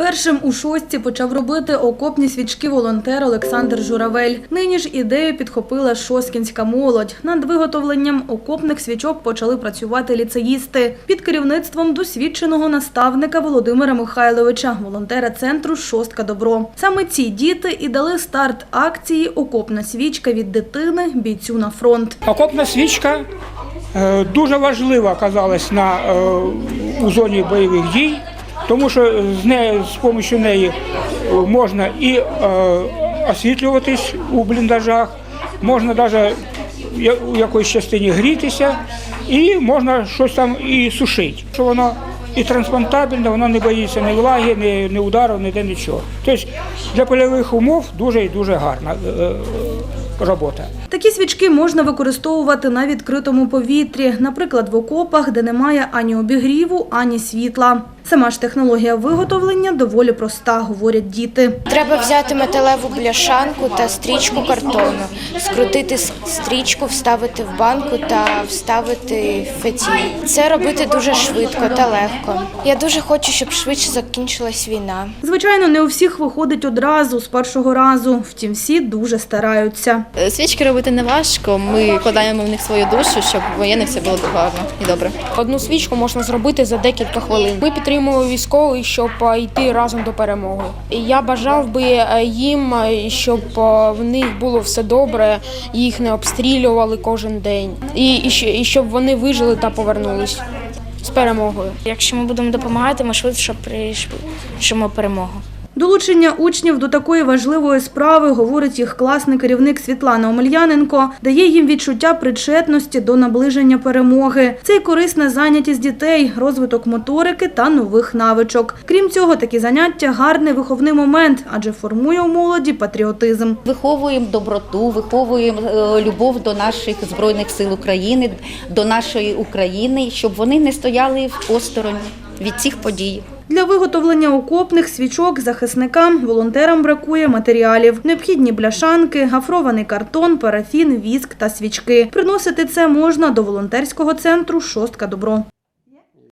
Першим у шостці почав робити окопні свічки волонтер Олександр Журавель. Нині ж ідею підхопила шосткінська молодь. Над виготовленням окопних свічок почали працювати ліцеїсти під керівництвом досвідченого наставника Володимира Михайловича, волонтера центру Шостка Добро. Саме ці діти і дали старт акції Окопна свічка від дитини бійцю на фронт. Окопна свічка е, дуже важлива оказалась на, е, у зоні бойових дій, тому що з нею, з допомогою неї е, можна і е, освітлюватись у бліндажах, можна навіть у якоїсь частині грітися, і можна щось там і сушити. Що воно і транспортабельне, воно не боїться ні влаги, ні, ні удару, ніде нічого. Тобто для польових умов дуже і дуже гарна е, е, робота. Такі свічки можна використовувати на відкритому повітрі, наприклад, в окопах, де немає ані обігріву, ані світла. Сама ж технологія виготовлення доволі проста, говорять діти. Треба взяти металеву бляшанку та стрічку картону, скрутити стрічку, вставити в банку та вставити в фетіль. Це робити дуже швидко та легко. Я дуже хочу, щоб швидше закінчилась війна. Звичайно, не у всіх виходить одразу з першого разу, втім, всі дуже стараються. Е, Свічки робити не важко. Ми вкладаємо в них свою душу, щоб воєнних все було гарно і добре. Одну свічку можна зробити за декілька хвилин. Ми підтримуємо військових, щоб е, йти разом до перемоги. Я бажав би е, їм, е, щоб в них було все добре, їх не обстрілювали кожен день, і, і, щоб вони вижили та повернулись з перемогою. Якщо ми будемо допомагати, ми швидше прийшли перемогу. Долучення учнів до такої важливої справи, говорить їх класний керівник Світлана Омельяненко, дає їм відчуття причетності до наближення перемоги. Це й корисна зайнятість дітей, розвиток моторики та нових навичок. Крім цього, такі заняття гарний виховний момент, адже формує у молоді патріотизм. Виховуємо доброту, виховуємо е, любов до наших збройних сил України, до нашої України, щоб вони не стояли в осторонь від цих подій. Для виготовлення окопних свічок захисникам, волонтерам бракує матеріалів. Необхідні бляшанки, гафрований картон, парафін, віск та свічки. Приносити це можна до волонтерського центру «Шостка Добро».